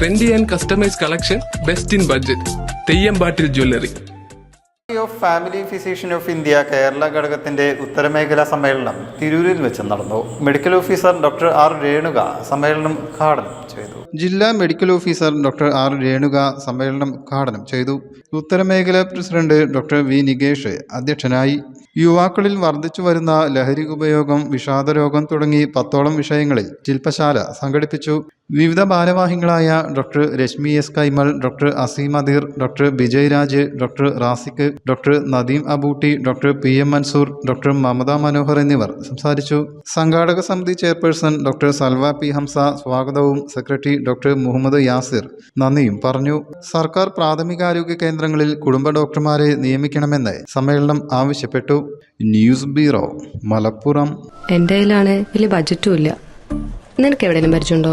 Trendy and customise collection best in budget തെയ്യമ്പാട്ടിൽ jewellery of family physician of India Kerala ഘടകത്തിന്റെ ഉത്തരമേഖലാ സമ്മേളനം തിരൂരിൽ വെച്ച് നടന്നു. Medical officer doctor R Renuka സമ്മേളനം ഉദ്ഘാടനം ചെയ്തു. ജില്ലാ medical officer doctor R Renuka സമ്മേളനം ഉദ്ഘാടനം ചെയ്തു. ഉത്തരമേഖല പ്രസിഡന്റ് ഡോക്ടർ വി നികേഷ് അധ്യക്ഷനായി. യുവാക്കളിൽ വർദ്ധിച്ചു വരുന്ന ലഹരി ഉപയോഗം വിഷാദരോഗം തുടങ്ങി പത്തോളം വിഷയങ്ങളിൽ ശില്പശാല സംഘടിപ്പിച്ചു. വിവിധ ഭാരവാഹികളായ doctor Rashmi S Kaimal doctor Aseem Adeer doctor Vijay Raj doctor Rasik doctor Nadeem Abootty doctor P M Mansoor doctor Mamata Manohar എന്നിവർ സംസാരിച്ചു. സംഘാടക സമിതി chairperson doctor Salva P Hamsa സ്വാഗതവും സെക്രട്ടറി ഡോക്ടർ മുഹമ്മദ് യാസിർ നന്ദിയും പറഞ്ഞു. സർക്കാർ പ്രാഥമികാരോഗ്യ കേന്ദ്രങ്ങളിൽ കുടുംബ ഡോക്ടർമാരെ നിയമിക്കണമെന്ന് സമ്മേളനം ആവശ്യപ്പെട്ടു. News bureau Malappuram. എന്റെ കയ്യിലാണ് വലിയ ബജറ്റും ഇല്ല. നിനക്ക് എവിടെയെങ്കിലും പരിചയമുണ്ടോ?